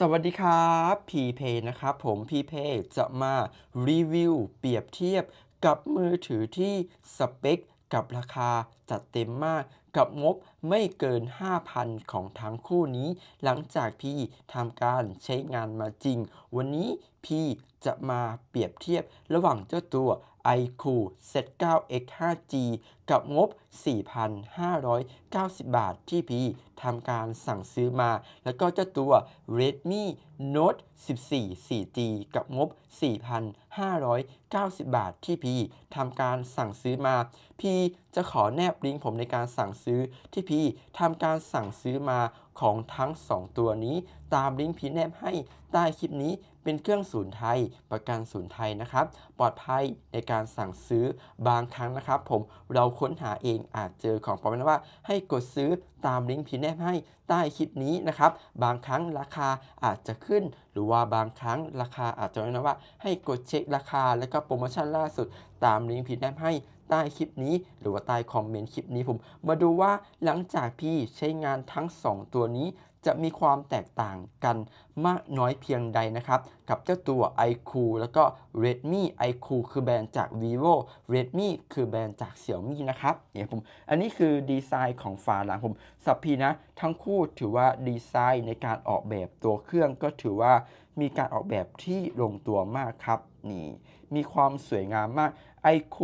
สวัสดีครับพีเพนะครับผมพีเพจะมารีวิวเปรียบเทียบกับมือถือที่สเปคกับราคาจัดเต็มมากกับงบไม่เกิน 5,000 ของทั้งคู่นี้ หลังจากพี่ทำการใช้งานมาจริง วันนี้พี่จะมาเปรียบเทียบระหว่างเจ้าตัว iQ Z9 X 5G กับงบ 4,590 บาทที่พีทำการสั่งซื้อมา แล้วก็เจ้าตัว Redmi Note 14 4G กับงบ 4,590 บาทที่พีทำการสั่งซื้อมา พีจะขอแนบลิงก์ผมในการสั่งซื้อที่พีทำการสั่งซื้อมา ของทั้ง 2 ตัวนี้ ตามลิงก์พี่แนบให้ใต้คลิปนี้เป็นเครื่องศูนย์ไทย ประกันศูนย์ไทยนะครับ ปลอดภัยในการสั่งซื้อบางครั้งนะครับ ผมเราค้นหาเองอาจเจอของปลอมนะว่า ให้กดซื้อตามลิงก์พี่แนบให้ใต้คลิปนี้นะครับ บางครั้งราคาอาจจะขึ้น หรือว่าบางครั้งราคาอาจจะนะว่า ให้กดเช็คราคา และก็โปรโมชั่นล่าสุด ตามลิงก์พี่แนบให้ ใต้คลิปนี้ หรือว่าใต้คอมเมนต์คลิปนี้ผม มาดูว่าหลังจากพี่ใช้งานทั้ง 2 ตัวนี้จะมีความแตกต่างกันมากน้อยเพียงใดนะครับ กับเจ้าตัว iQ แล้วก็ Redmi iQ คือแบรนด์จาก vivo Redmi คือแบรนด์จาก Xiaomi นะครับเนี่ยผมอันนี้คือดีไซน์ของฝาหลังผมสับพีนะ ทั้งคู่ถือว่าดีไซน์ในการออกแบบตัวเครื่องก็ถือว่ามีการออกแบบที่ลงตัวมากครับ นี่มีความสวยงามมาก iQ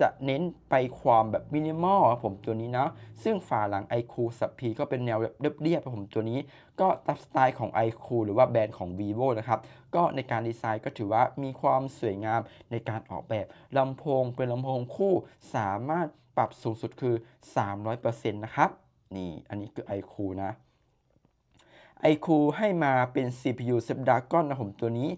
จะเน้นไปความแบบมินิมอลครับผมตัวนี้นะซึ่งฝาหลัง iQ สับพีก็เป็นแนวแบบเรียบๆครับผมตัวนี้ ก็ตามสไตล์ของ iQ หรือว่าแบรนด์ของ vivo นะครับ ก็ในการดีไซน์ก็ถือว่ามีความสวยงามในการออกแบบลำโพงเป็นลำโพงคู่สามารถปรับสูงสุดคือ 300%นะครับ นี่อันนี้คือ iQ นะ iQ ให้มาเป็น CPU Snapdragon นะผมตัวนี้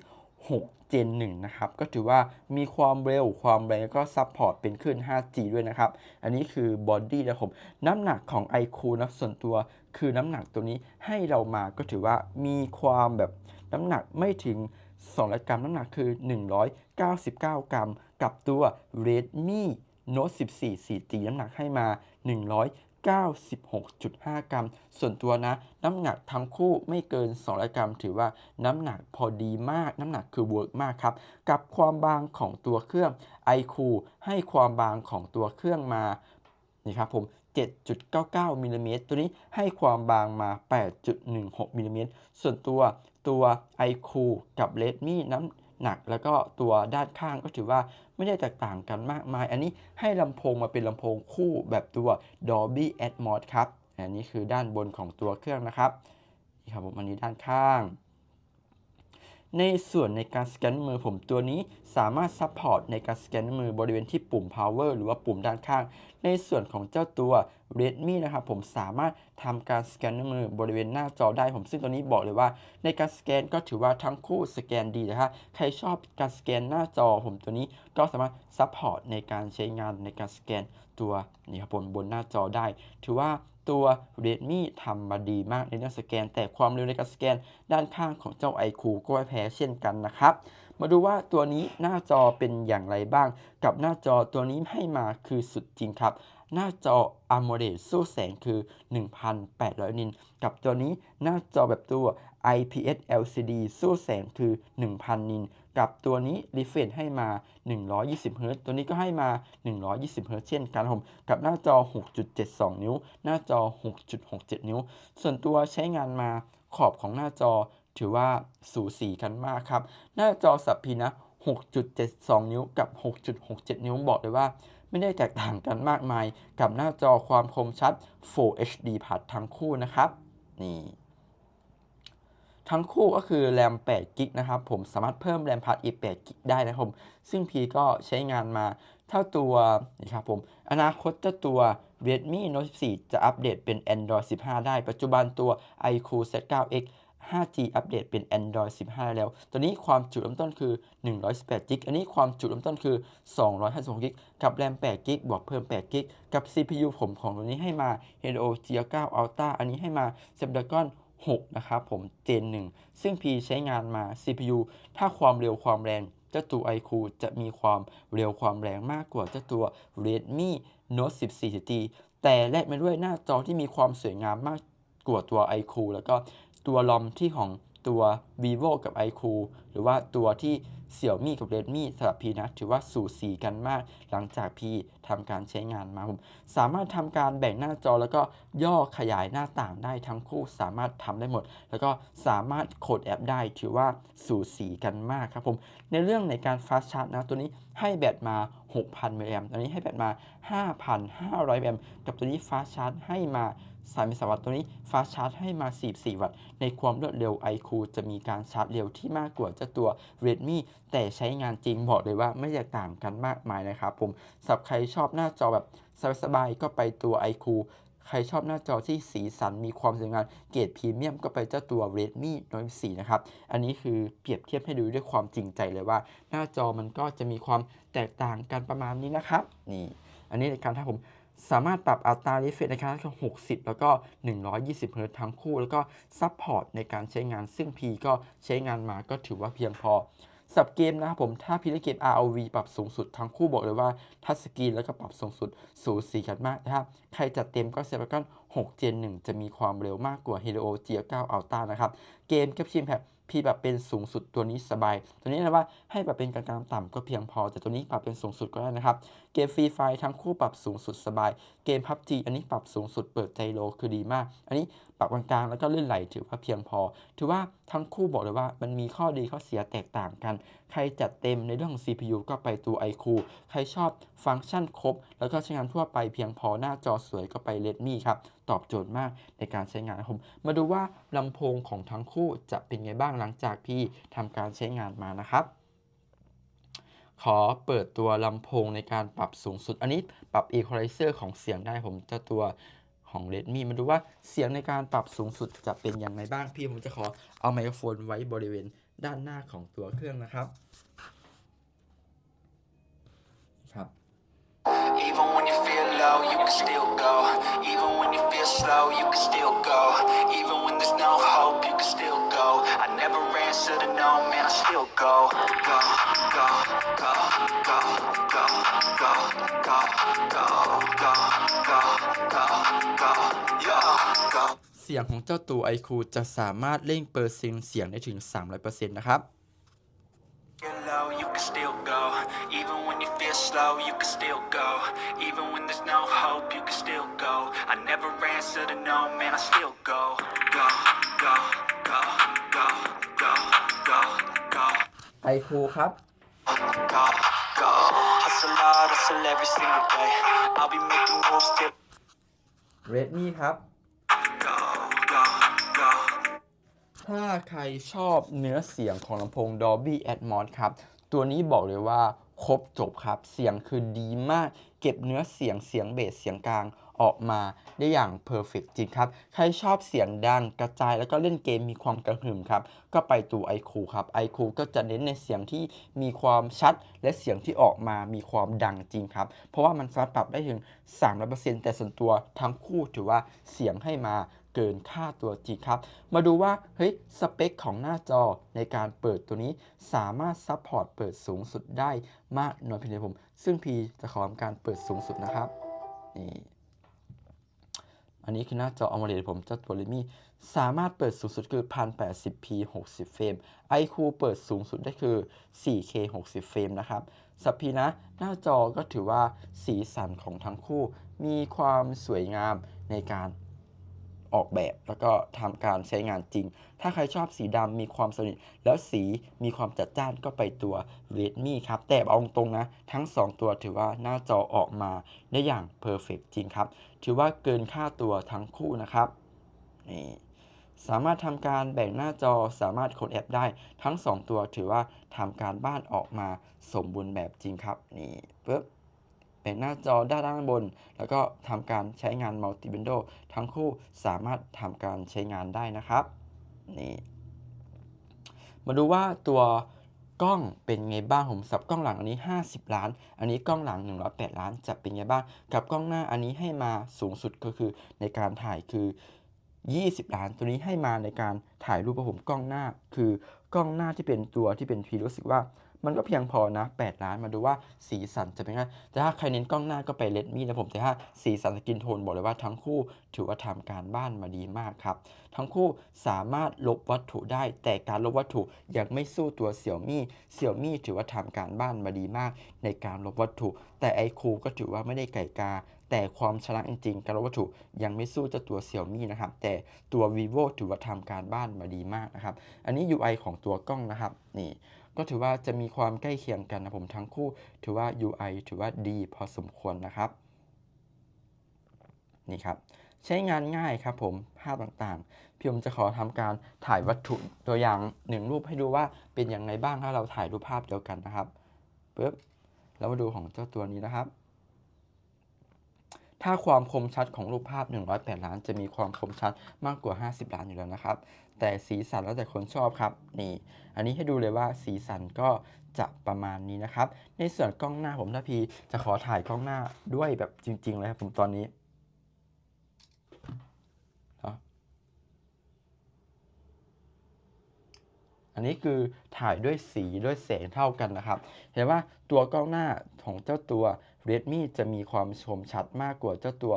6 Gen 1 นะครับ ก็ถือว่ามีความเร็วความแรงก็ซัพพอร์ตเป็นขึ้น 5G ด้วยนะครับ อันนี้คือบอดี้นะผมน้ำหนักของ iQ นะส่วนตัวคือน้ำหนักตัวนี้ให้เรามาก็ถือว่ามีความแบบน้ำหนักไม่ถึง200กรัมน้ำหนักคือ 199 กรัม กับตัว Redmi Note 14 4G น้ำหนักให้มา 96.5 กรัม ส่วนตัวนะ น้ำหนักทั้งคู่ไม่เกิน 200 กรัม ถือว่าน้ำหนักพอดีมาก น้ำหนักคือเวิร์กมากครับ กับความบางของตัวเครื่อง iQ ให้ความบางของตัวเครื่องมา นี่ครับผม 7.99มิลลิเมตรตัวนี้ให้ความบางมา 8.16มิลลิเมตรส่วนตัวตัว iQ กับ Redmi น้ำ หนัก แล้วก็ตัวด้านข้างก็ถือว่าไม่ได้แตกต่างกันมากมาย อันนี้ให้ลำโพงมาเป็นลำโพงคู่แบบตัว Dolby Atmos ครับ อันนี้คือด้านบนของตัวเครื่องนะครับนี่ครับผมอันนี้ด้านข้างในส่วนในการสแกนมือผมตัวนี้สามารถซัพพอร์ตในการสแกนมือบริเวณที่ปุ่ม power หรือว่าปุ่มด้านข้าง ในส่วนของเจ้าตัว Redmi นะครับผมสามารถทำการสแกนมือบริเวณหน้าจอได้ผมซึ่งตัวนี้บอกเลยว่า ในการสแกนก็ถือว่าทั้งคู่สแกนดีนะครับใครชอบการสแกนหน้าจอผมตัวนี้ก็สามารถซัพพอร์ตในการใช้งานในการสแกนตัวนี่ครับบนบนหน้าจอได้ ถือว่าตัว Redmi ทำมาดีมากในเรื่องสแกน แต่ความเร็วในการสแกนด้านข้างของเจ้า iQ ก็ไม่แพ้เช่นกันนะครับ มาดูว่าตัวนี้หน้าจอเป็นอย่างไรบ้าง กับหน้าจอตัวนี้ให้มาคือสุดจริงครับ หน้าจอ AMOLED สู้แสงคือ 1,800 นิตกับตัวนี้หน้าจอแบบตัว IPS LCD สู้แสงคือ 1,000 นิตกับตัวนี้ refresh ให้มา 120 Hz ตัวนี้ก็ให้มา 120 Hz เช่นกันผมกับหน้าจอ 6.72 นิ้ว หน้าจอ 6.67 นิ้ว ส่วนตัวใช้งานมาขอบของหน้าจอถือว่าสูสีกันมากครับ หน้าจอสับพีนะ 6.72 นิ้วกับ 6.67 นิ้วบอกเลยว่า ไม่ได้แตกต่างกันมากมาย กับหน้าจอความคมชัด Full HD ผัดทั้งคู่นะครับ นี่ทั้งคู่ก็คือแรม8กิกนะครับผมสามารถเพิ่มแรมพัดอีก8กิกได้นะครับผมซึ่งพีก็ใช้งานมาเท่าตัวนี่ครับผมอนาคตเจ้าตัว Redmi Note 14 จะอัปเดตเป็น Android 15 ได้ ปัจจุบันตัว iQOO Z9X 5G อัปเดตเป็น Android 15 แล้ว ตัวนี้ความจุเริ่มต้นคือ 118 g b อันนี้ความจุเริ่มต้นคือ 256 g b กับแรม8 g b บวกเพิ่ม8 g b กับ CPU ผมของตัวนี้ให้มา Helio G9 Ultra อันนี้ให้มา Snapdragon 6 นะครับผม Gen 1 ซึ่ง P ใช้งานมา CPU ถ้าความเร็วความแรงเจ้าตัว iQ จะมีความเร็วความแรงมากกว่าเจ้าตัว Redmi Note 14 4G แต่แลกมาด้วยหน้าจอที่มีความสวยงามมาก กว่าตัว iQ แล้วก็ตัวลอมที่ของตัว vivo กับ iQ หรือว่าตัวที่ Xiaomi กับ Redmi สำหรับพีนะถือว่าสูสีกันมากหลังจากพีทำการใช้งานมาผมสามารถทำการแบ่งหน้าจอแล้วก็ย่อขยายหน้าต่างได้ทั้งคู่สามารถทำได้หมด แล้วก็สามารถโคดแอปได้ถือว่าสูสีกันมากครับผมในเรื่องในการ fast charge นะตัวนี้ให้แบตมา 6,000มิลลิแอมป์ตัวนี้ให้แบตมา 5,500มิลลิแอมป์กับตัวนี้ฟ้าชาร์จให้มา33วัตต์ตัวนี้ฟ้าชาร์จให้มา 44 วัตต์ ในความรวดเร็ว iQ จะมีการชาร์จเร็วที่มากกว่าเจ้าตัว Redmi แต่ใช้งานจริงบอกเลยว่าไม่แตกต่างกันมากมายนะครับผมสำหรับใครชอบหน้าจอแบบสบายๆก็ไปตัว iQ ใครชอบหน้าจอที่สีสันมีความสวยงามเกรดพรีเมียมก็ไปเจ้าตัว Redmi Note 4นะครับ อันนี้คือเปรียบเทียบให้ดูด้วยความจริงใจเลยว่า หน้าจอมันก็จะมีความแตกต่างกันประมาณนี้นะครับ นี่ อันนี้ในการถ้าผมสามารถปรับอัตรา refresh ในการที่60 แล้วก็ 120 เฮิร์ตซ์ทั้งคู่ แล้วก็ซัพพอร์ตในการใช้งานซึ่ง P ก็ใช้งานมาก็ถือว่าเพียงพอ สับเกมนะครับผมถ้าพี่เล่นเกม ROV ปรับสูงสุดทั้งคู่บอกเลยว่าทัชสกรีนแล้วก็ปรับสูงสุดสูสีกันมากนะครับใครจัดเต็มก็ Snapdragon 6 Gen 1 จะมีความเร็วมากกว่า Helio G9 Ultra นะครับ เกมกับชิมแพดพี่แบบเป็นสูงสุดตัวนี้สบาย ตัวนี้นะว่าให้ปรับเป็นกลางๆต่ำก็เพียงพอ แต่ตัวนี้ปรับเป็นสูงสุดก็ได้นะครับ เกมฟรีไฟทั้งคู่ปรับสูงสุดสบายเกม PUBG อันนี้ปรับสูงสุดเปิดใจโลคือดีมาก อันนี้ปรับกลางๆแล้วก็ลื่นไหลถือว่าเพียงพอ ถือว่าทั้งคู่บอกเลยว่ามันมีข้อดีข้อเสียแตกต่างกัน ใครจัดเต็มในเรื่องของ CPU ก็ไปตัว iQ ใครชอบฟังก์ชันครบ แล้วก็ใช้งานทั่วไปเพียงพอหน้าจอสวยก็ไป Redmi ครับ ตอบโจทย์มากในการใช้งานผม มาดูว่าลำโพงของทั้งคู่จะเป็นไงบ้างหลังจากพี่ทำการใช้งานมานะครับ ขอเปิดตัวลำโพงในการปรับสูงสุด อันนี้ปรับ equalizer ของเสียงได้ผมจะตัวของ Redmi มาดูว่าเสียงในการปรับสูงสุดจะเป็นอย่างไรบ้างพี่ผมจะขอเอาไมโครโฟนไว้บริเวณด้านหน้าของตัวเครื่องนะครับ ครับ Even when you feel low, you can still go. Even when you feel slow, you can still go. Never answer to no, man, I still go. Go, go, go, go, go, go, go, go, go, go, go, go, yo, go. เสียงของเจ้าตัว iQ จะสามารถเร่งเปอร์เซ็นต์เสียงได้ถึง 300%นะครับ Feel low, you can still go. Even when you feel slow, you can still go. Even when there's no hope, you can still go. I never answer to no, man, I still go. Go, go, go, go, go, go, go, iQ ครับ go, go. Hustle hard, hustle every single day. I'll be making moves till Redmi ครับ go, go, go. ถ้าใครชอบเนื้อเสียงของลำโพง Dolby Atmos ครับ ตัวนี้บอกเลยว่าครบจบครับ เสียงคือดีมาก เก็บเนื้อเสียงเสียงเบสเสียงกลาง ออกมาได้อย่างเพอร์เฟกจริงครับ ใครชอบเสียงดังกระจายแล้วก็เล่นเกมมีความกระหึ่มครับ ก็ไปตัว iQ ครับ iQ ก็จะเน้นในเสียงที่มีความชัด และเสียงที่ออกมามีความดังจริงครับ เพราะว่ามันสามารถปรับได้ถึง 300%แต่ส่วนตัวทั้งคู่ถือว่าเสียงให้มาเกินค่าตัวจริงครับ มาดูว่า เฮ้ย สเปคของหน้าจอในการเปิดตัวนี้สามารถซัพพอร์ตเปิดสูงสุดได้มากน้อยเพียงใดผม ซึ่งพีจะขอทำการเปิดสูงสุดนะครับ นี่ อันนี้คือหน้าจออมเลดผมเจ้าตัว Redmi สามารถเปิดสูงสุดคือ 1080p 60 เฟรม iQ เปิดสูงสุดได้คือ 4K 60 เฟรมนะครับสับพีนะ หน้าจอก็ถือว่าสีสันของทั้งคู่ มีความสวยงามในการ ออกแบบ แล้วก็ทำการใช้งานจริง ถ้าใครชอบสีดำมีความสนิท แล้วสีมีความจัดจ้านก็ไปตัว Redmi ครับ แต่เอาตรงนะ ทั้ง 2 ตัวถือว่าหน้าจอออกมาได้อย่างเพอร์เฟกจริงครับ ถือว่าเกินค่าตัวทั้งคู่นะครับนี่สามารถทำการแบ่งหน้าจอสามารถโคดแอปได้ทั้ง 2 ตัวถือว่าทำการบ้านออกมาสมบูรณ์แบบจริงครับ นี่ปึ๊บ แบ่งหน้าจอด้านล่างบน แล้วก็ทำการใช้งานมัลติวินโดทั้งคู่สามารถทำการใช้งานได้นะครับนี่มาดูว่าตัวกล้องเป็นไงบ้างผมสับกล้องหลังอันนี้ 50 ล้าน อันนี้กล้องหลัง 108 ล้านจะเป็นไงบ้าง กับกล้องหน้าอันนี้ให้มาสูงสุดก็คือในการถ่ายคือ 20 ล้าน ตัวนี้ให้มาในการถ่ายรูปผมกล้องหน้า คือกล้องหน้าที่เป็นตัวที่เป็นพีรู้สึกว่า มันก็เพียงพอนะ 8 ล้านมาดูว่าสีสันจะเป็นไงแต่ถ้าใครเน้นกล้องหน้าก็ไปเลดมี่นะผมแต่ถ้าสีสันสกินโทนบอกเลยว่าทั้งคู่ถือว่าทำการบ้านมาดีมากครับ ทั้งคู่สามารถลบวัตถุได้ แต่การลบวัตถุยังไม่สู้ตัวเสี่ยวมี่เสี่ยวมี่ถือว่าทำการบ้านมาดีมาก ในการลบวัตถุ แต่ไอคูก็ถือว่าไม่ได้ไก่กาแต่ความฉลาดจริงๆการลบวัตถุยังไม่สู้เจ้าตัวเสี่ยวมี่นะครับ แต่ตัว vivo ถือว่าทำการบ้านมาดีมากนะครับ อันนี้ UI ของตัวกล้องนะครับ นี่ ก็ถือว่าจะมีความใกล้เคียงกันนะผมทั้งคู่ ถือว่า UI ถือว่าดีพอสมควรนะครับ นี่ครับ ใช้งานง่ายครับผมภาพต่างๆ พี่ผมจะขอทำการถ่ายวัตถุตัวอย่างหนึ่งรูปให้ดูว่าเป็นอย่างไรบ้างถ้าเราถ่ายรูปภาพเดียวกันนะครับปึ๊บแล้วมาดูของเจ้าตัวนี้นะครับ ถ้าความคมชัดของรูปภาพ 108 ล้าน จะมีความคมชัดมากกว่า 50 ล้านอยู่แล้วนะครับ แต่สีสันแล้วแต่คนชอบครับ นี่ อันนี้ให้ดูเลยว่าสีสันก็จะประมาณนี้นะครับ ในส่วนกล้องหน้าผมถ้าพีจะขอถ่ายกล้องหน้าด้วยแบบจริง ๆ เลยครับผมตอนนี้เนาะ อันนี้คือถ่ายด้วยสีด้วยแสงเท่ากันนะครับ เห็นว่าตัวกล้องหน้าของเจ้าตัว Redmi จะมีความชมชัดมากกว่าเจ้าตัว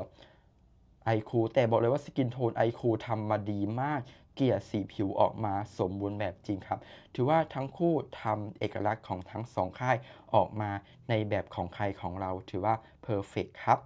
iQ แต่บอกเลยว่าสกินโทน iQ ทำมาดีมาก เกลี่ยสีผิวออกมาสมบูรณ์แบบจริงครับ ถือว่าทั้งคู่ทำเอกลักษณ์ของทั้งสองค่ายออกมาในแบบของใครของเราถือว่าเพอร์เฟกครับ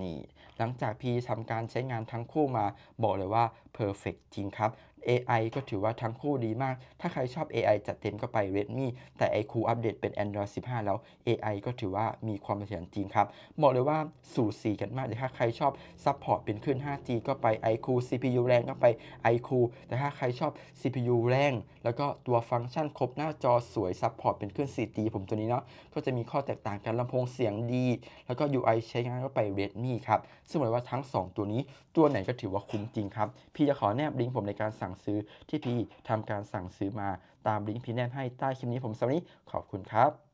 นี่หลังจากพี่ทำการใช้งานทั้งคู่มาบอกเลยว่าเพอร์เฟกจริงครับ AI ก็ถือว่าทั้งคู่ดีมาก ถ้าใครชอบ AI จัดเต็มก็ไป Redmi แต่ iQ อัปเดตเป็น Android 15 แล้ว AI ก็ถือว่ามีความเสถียรจริงครับ บอกเลยว่าสู่สีกันมากแต่ถ้าใครชอบซัพพอร์ตเป็นขึ้น 5G ก็ไป iQ CPU แรงก็ไป iQ แต่ถ้าใครชอบ CPU แรง แล้วก็ตัวฟังก์ชันครบหน้าจอสวยซัพพอร์ตเป็นขึ้น 4G ผมตัวนี้เนาะก็จะมีข้อแตกต่างกันลำโพงเสียงดี แล้วก็ UI ใช้งานก็ไป Redmi ครับซึ่งบอกเลยว่าทั้ง 2 ตัวนี้ตัวไหนก็ถือว่าคุ้มจริงครับพี่จะขอแนบลิงก์ผมในการสั่งซื้อที่พี่ทำการสั่งซื้อมาตามลิงก์พี่แนบให้ใต้คลิปนี้ผมสำหรับวันนี้ขอบคุณครับ